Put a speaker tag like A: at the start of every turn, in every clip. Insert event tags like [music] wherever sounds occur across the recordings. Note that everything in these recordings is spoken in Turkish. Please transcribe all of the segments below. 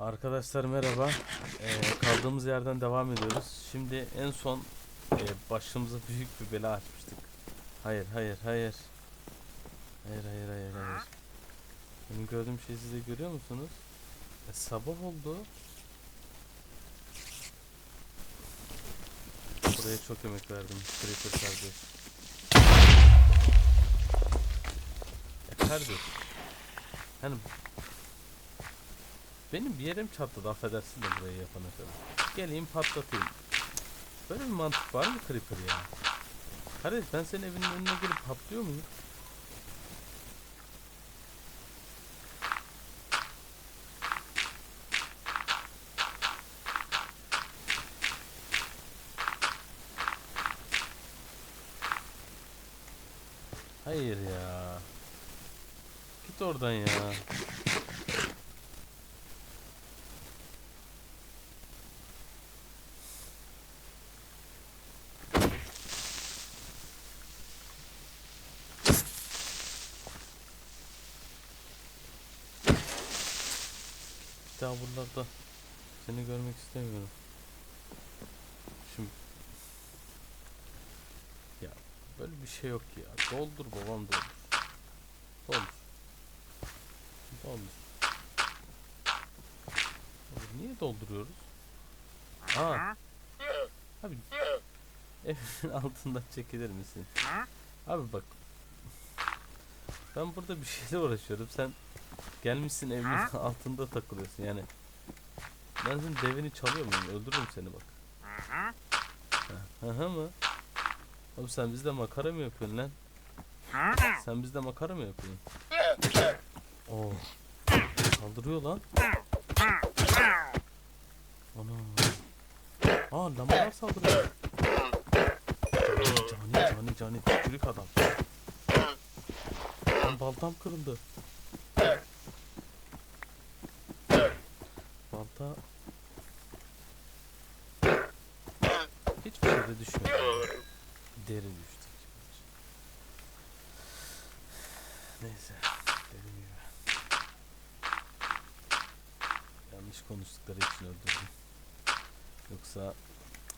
A: Arkadaşlar merhaba. Ee, kaldığımız yerden devam ediyoruz. Şimdi en son e, başımıza büyük bir bela açmıştık. Hayır, hayır, hayır. Hayır, hayır, hayır, hayır. Benim gördüğüm şeyi siz de görüyor musunuz? E, sabah oldu. Buraya çok emek verdim. Creeper kardeş. Ya kardeş. Hani benim bir yerim çatladı affedersin de burayı yapana kadar. Geleyim patlatayım. Böyle bir mantık var mı Creeper ya? Kardeş ben senin evinin önüne gelip patlıyor muyum? Hayır ya. Git oradan ya. Bir daha buralarda seni görmek istemiyorum. Şimdi ya böyle bir şey yok ya. Doldur babam doldur. Doldur. Doldur. Abi niye dolduruyoruz? Aa. Abi evin [laughs] altından çekilir misin? Abi bak. Ben burada bir şeyle uğraşıyorum. Sen gelmişsin evimin [laughs] altında takılıyorsun yani. Ben senin devini çalıyor muyum? Öldürürüm seni bak. Hı hı mı? Oğlum sen bizde makara mı yapıyorsun lan? Sen bizde makara mı yapıyorsun? Oo. Saldırıyor lan. Ana. Aa lambalar saldırıyor. Cani cani cani tükürük adam. Lan baltam kırıldı. Balta hiçbir şeyde düşmüyor. Deri düştü. Neyse. Dediğim gibi. Yanlış konuştukları için öldürdüm. Yoksa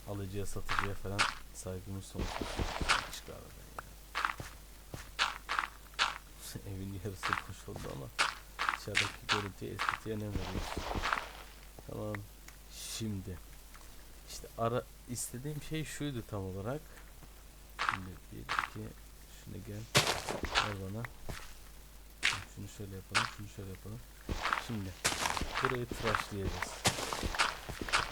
A: alıcıya satıcıya falan saygımız sonsuz. Çıkar. [laughs] Evin yarısı boş oldu ama dışarıdaki görüntüye estetiğe ne veriyorsun? Tamam. Şimdi işte ara istediğim şey şuydu tam olarak. Şimdi bir iki şuna gel. Ver bana. Şunu şöyle yapalım, şunu şöyle yapalım. Şimdi burayı tıraşlayacağız.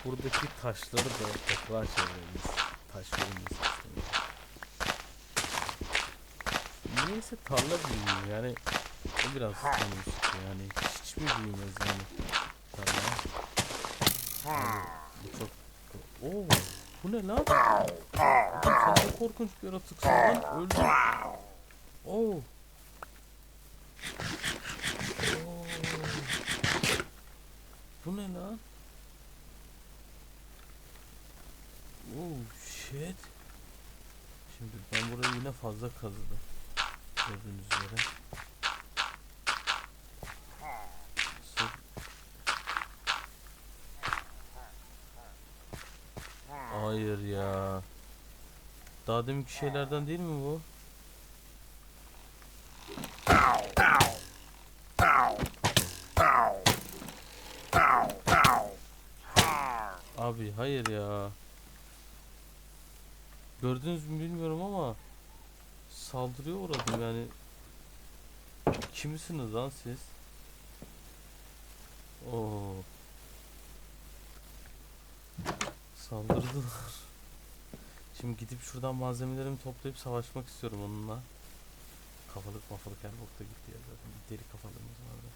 A: Buradaki taşları da toprağa çevireceğiz. Taş verilmesi istemiyorum. Niyeyse tarla büyümüyor yani o biraz sıkıyor yani hiç mi büyümez yani çok Oo, bu ne lan? Oğlum sen ne korkunç bir yaratıksın lan öldüm. Oo. Oo. Bu ne lan? Oh shit. Şimdi ben burayı yine fazla kazıdım. Gördüğünüz üzere. Sırf- Hayır ya. Daha deminki şeylerden değil mi bu? Abi hayır ya. Gördünüz mü bilmiyorum ama saldırıya uğradım yani. Kimisiniz lan siz? Oo. Saldırdılar. Şimdi gidip şuradan malzemelerimi toplayıp savaşmak istiyorum onunla. Kafalık mafalık her bokta gitti ya zaten. Deli kafalığımız vardı.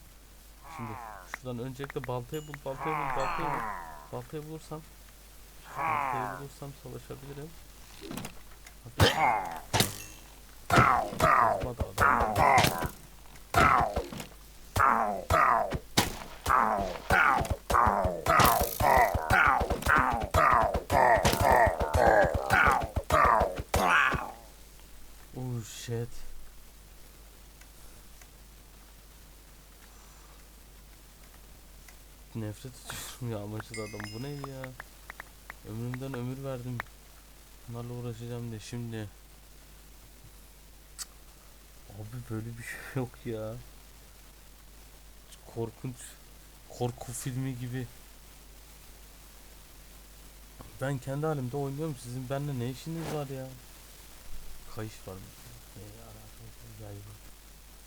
A: Şimdi şuradan öncelikle baltayı bul, baltayı bul, baltayı bul. Baltayı bulursam Baltayı bulursam savaşabilirim. Hadi. Kazma da adam. Shit. nefret ediyorum ya amaçlı adam. Bu ne ya? Ömrümden ömür verdim. Bunlarla uğraşacağım de şimdi. Abi böyle bir şey [laughs] yok ya. Korkunç. Korku filmi gibi. Ben kendi halimde oynuyorum. Sizin benimle ne işiniz var ya? Kayış var mı? Ne alakası yay var.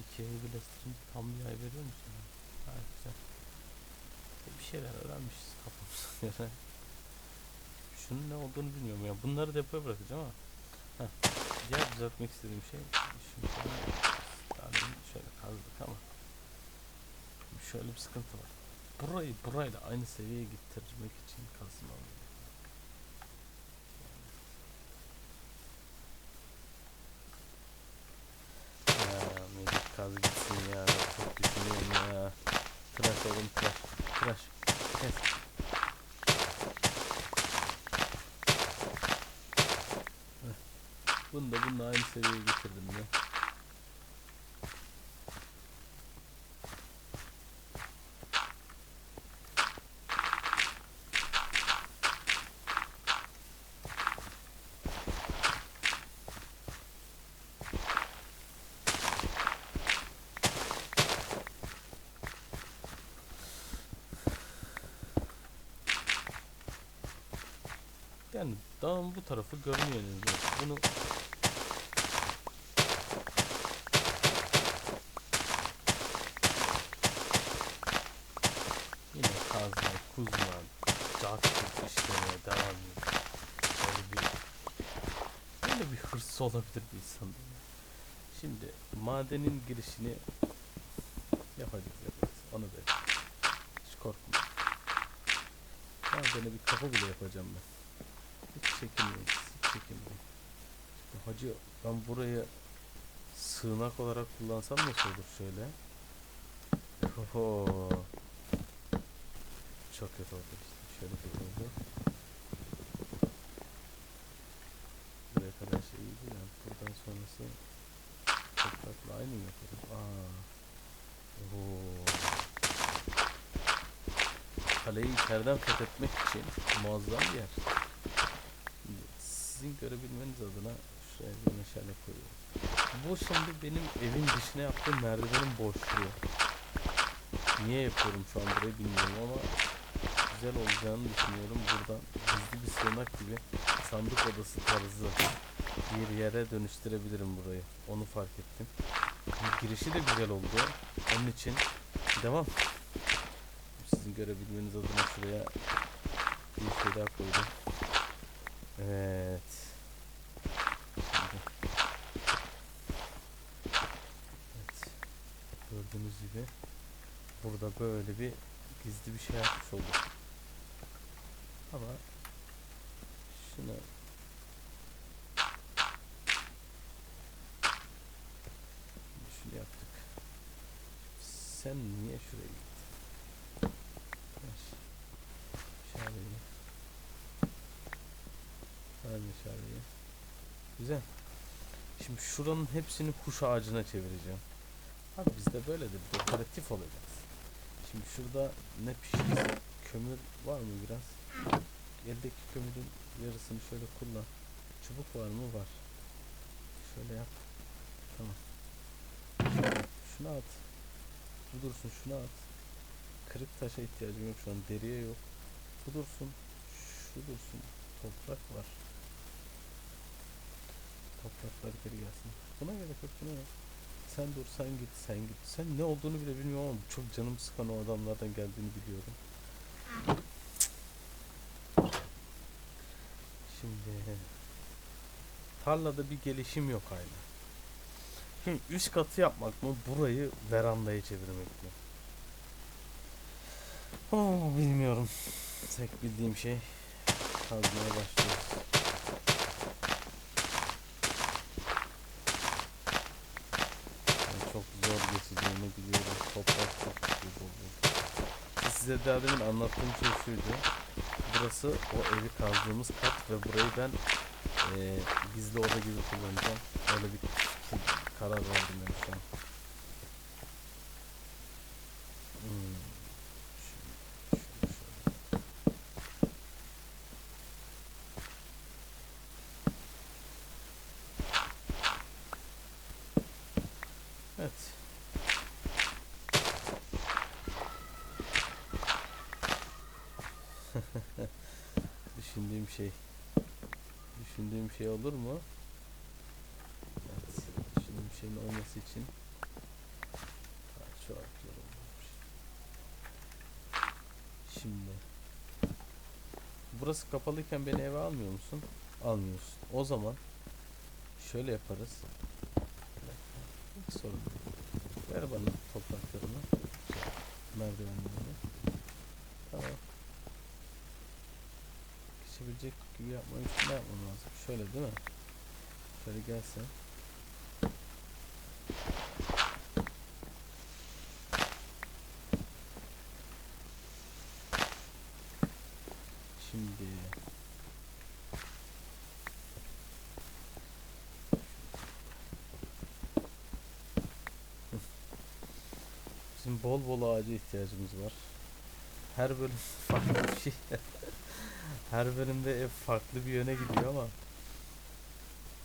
A: İkiye birleştirince tam bir yay veriyor musun? Ha güzel. E, Bir şeyler öğrenmişiz kafamıza [laughs] göre. Şunun ne olduğunu bilmiyorum ya. Bunları depoya bırakacağım ama. Heh. Diğer düzeltmek istediğim şey. Şimdi şöyle kazdık ama. Şöyle bir sıkıntı var. Burayı burayla aynı seviyeye getirmek için kazmam. Ya Melih kaz gitsin ya. Çok düşünüyorum ya. Tıraş oğlum tıraş. Tıraş. Kes. Bunu da bununla aynı seviyeye getirdim ya. Dağın bu tarafı görünüyor. Bunu yine kazma, kuzma, cartçuk işlemeye devam ediyor. Bir böyle bir hırsı olabilir bir insanda. ya. Şimdi madenin girişini yapacağız yapacağız. Onu da hiç korkma. Madene bir kapı bile yapacağım ben. Hiç çekinmeyin, çekinmeyin. Şimdi hacı ben burayı sığınak olarak kullansam nasıl olur şöyle? Oho. Çok kötü oldu işte. Şöyle kötü oldu. Buraya kadar şey iyiydi ya. Buradan sonrası toprakla aynı mı yaparız? Aa. Oho. Kaleyi içeriden fethetmek için muazzam bir yer. Sizin görebilmeniz adına şuraya bir meşale koyuyorum. Bu şimdi benim evin dışına yaptığım merdivenin boşluğu. Niye yapıyorum şu an burayı bilmiyorum ama güzel olacağını düşünüyorum. Buradan gizli bir sığınak gibi sandık odası tarzı bir yere dönüştürebilirim burayı. Onu fark ettim. Girişi de güzel oldu. Onun için devam. Sizin görebilmeniz adına şuraya bir şey daha koydum. Evet. Evet. Gördüğünüz gibi burada böyle bir gizli bir şey yapmış olduk. Ama şunu şunu yaptık. Sen niye şuraya gittin? Ver. Şabeyi. Ver şabeyi. Güzel. Şimdi şuranın hepsini kuş ağacına çevireceğim. Abi biz de böyledir. Dekoratif olacağız. Şimdi şurada ne pişiririz? Kömür var mı biraz? Eldeki kömürün yarısını şöyle kullan. Çubuk var mı? Var. Şöyle yap. Tamam. Şunu at. Bu dursun şunu at. Kırık taşa ihtiyacım yok şu an. Deriye yok. Bu dursun. Şu dursun. Toprak var. Topraklar geri gelsin. Buna gerek yok buna yok. Sen dur sen git sen git. Sen ne olduğunu bile bilmiyorum ama çok canım sıkan o adamlardan geldiğini biliyorum. Şimdi tarlada bir gelişim yok hala. Şimdi üst katı yapmak mı burayı verandaya çevirmek mi? Oh, bilmiyorum. Tek bildiğim şey kazmaya başlıyoruz. size daha demin anlattığım şey şuydu. Burası o evi kazdığımız kat ve burayı ben e, gizli oda gibi kullanacağım. Öyle bir şey, karar verdim ben şu an. Hmm, evet. Düşündüğüm şey. Düşündüğüm şey olur mu? Evet. Düşündüğüm şeyin olması için. Şimdi Burası kapalıyken beni eve almıyor musun? Almıyorsun. O zaman şöyle yaparız. Hiç sorun. Ver bana topraklarını. Merdivenlerini. Tamam. Geçebilecek gibi yapmam için ne yapmam lazım? Şöyle değil mi? Şöyle gelsen. Şimdi Bizim bol bol ağaca ihtiyacımız var. Her bölüm [laughs] farklı bir şey. Her bölümde ev farklı bir yöne gidiyor ama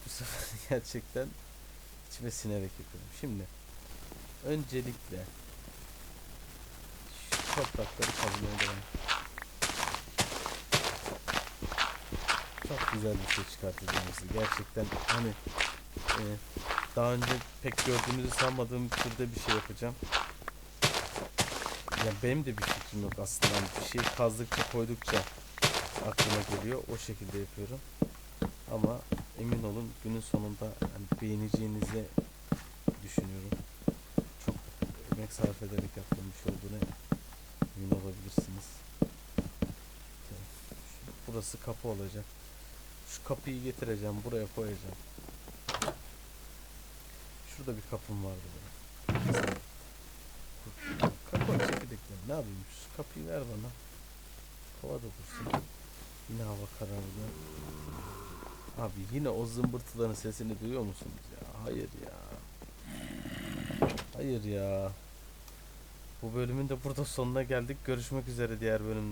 A: bu sefer [laughs] gerçekten içime sinerek yapıyorum. Şimdi öncelikle şu toprakları kazmaya devam. Çok güzel bir şey çıkartacağım size. Gerçekten hani e, daha önce pek gördüğünüzü sanmadığım türde bir şey yapacağım. Ya benim de bir fikrim yok aslında. Hani bir şey kazdıkça koydukça aklıma geliyor. O şekilde yapıyorum. Ama emin olun günün sonunda hani beğeneceğinizi düşünüyorum. Çok emek sarf ederek yaptığım bir şey olduğunu emin olabilirsiniz. Burası kapı olacak. Şu kapıyı getireceğim. Buraya koyacağım. Şurada bir kapım vardı benim. Kapı çekirdekler. Ne yapayım? Şu kapıyı ver bana. Havada dursun. Yine hava karardı. Abi yine o zımbırtıların sesini duyuyor musunuz ya? Hayır ya. Hayır ya. Bu bölümün de burada sonuna geldik. Görüşmek üzere diğer bölümde.